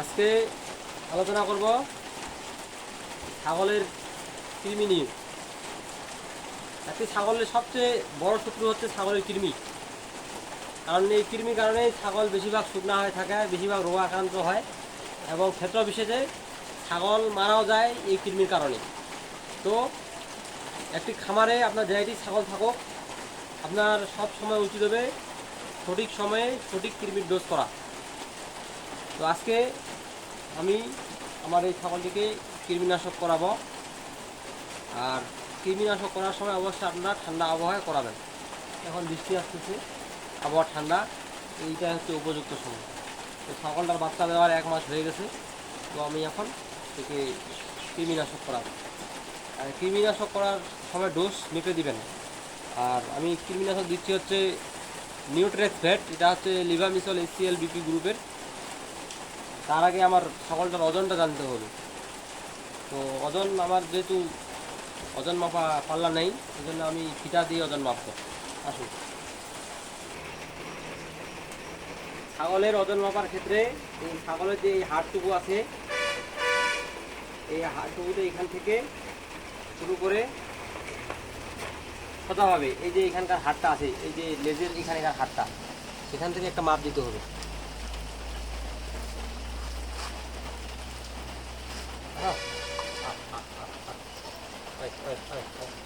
আজকে আলোচনা করব ছাগলের কৃমি নিয়ে। একটি ছাগলের সবচেয়ে বড় শত্রু হচ্ছে ছাগলের কৃমি। কারণ এই কৃমির কারণে ছাগল বেশিরভাগ শুকনা হয়ে থাকে, বেশিরভাগ রোগ আক্রান্ত হয় এবং ক্ষেত্র বিশেষে ছাগল মারাও যায় এই কৃমির কারণে। তো একটি খামারে আপনার যেটি ছাগল থাকুক, আপনার সব সময় উচিত হবে সঠিক সময়ে সঠিক কৃমির ডোজ করা। তো আজকে আমি আমার এই ছাগলটিকে কৃমিনাশক করাবো। আর কৃমিনাশক করার সময় অবশ্যই আপনারা ঠান্ডা আবহাওয়ায় করাবেন। এখন বৃষ্টি আসতেছে, আবহাওয়া ঠান্ডা এইটা হচ্ছে উপযুক্ত সময়। তো ছাগলটার বাচ্চা দেওয়ার এক মাস হয়ে গেছে, তো আমি এখন একে কৃমিনাশক করাবো। আর কৃমিনাশক করার সময় ডোজ মেপে দিবেন। আর আমি কৃমিনাশক দিচ্ছি হচ্ছে নিউট্রেক্স ভ্যাট এটা হচ্ছে লিভামিসল এসিএল বিপি গ্রুপের তার আগে আমার ছাগলটার ওজনটা জানতে হবে তো ওজন আমার যেহেতু ওজন মাপা পাল্লা নেই সেই জন্য আমি ফিটা দিয়ে ওজন মাপবো। আসুন। ছাগলের ওজন মাপার ক্ষেত্রে এই ছাগলের যে এই হাড়টুকু আছে, এই হাড়টুকুতে এখান থেকে শুরু করে সোজাভাবে এই যে এখানকার হাড়টা আছে, এই যে লেজের এখানকার হাড়টা, এখান থেকে একটা মাপ দিতে হবে। はいはいはいはい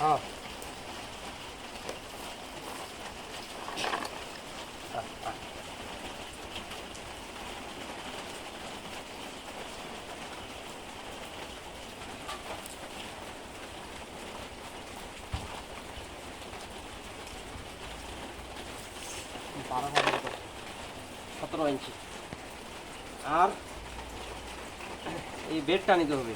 ああ。বারো হাজার সতেরো ইঞ্চি আর এই বেডটা নিতে হবে।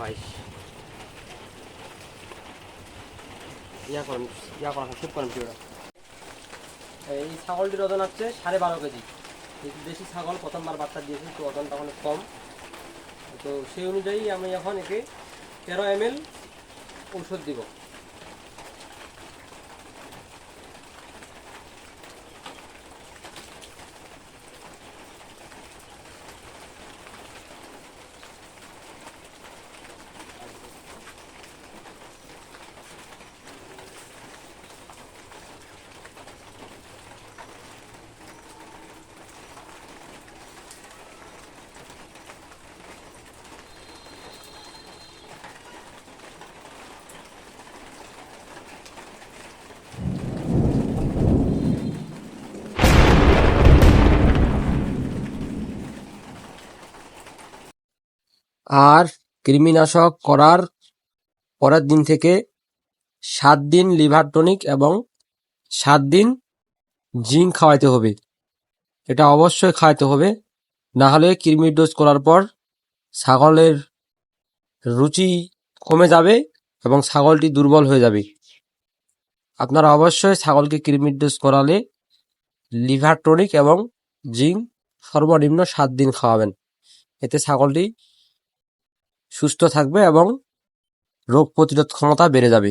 বাইশ। ইয়া ইয়া এই ছাগলটির ওজন হচ্ছে সাড়ে বারো কেজি। দেশি ছাগল প্রথমবার বাচ্চা দিয়েছে, তো ওজনটা অনেক কম। তো সেই অনুযায়ী আমি এখন একে তেরো এম এল ঔষধ দিব। আর কৃমিনাশক করার পরের দিন থেকে সাত দিন লিভার টনিক এবং সাত দিন জিঙ্ক খাওয়াইতে হবে। এটা অবশ্যই খাওয়াইতে হবে। না হলে কৃমির ডোজ করার পর ছাগলের রুচি কমে যাবে এবং ছাগলটি দুর্বল হয়ে যাবে। আপনারা অবশ্যই ছাগলকে কৃমির ডোজ করালে লিভার টনিক এবং জিঙ্ক সর্বনিম্ন সাত দিন খাওয়াবেন। এতে ছাগলটি সুস্থ থাকবে এবং রোগ প্রতিরোধ ক্ষমতা বেড়ে যাবে।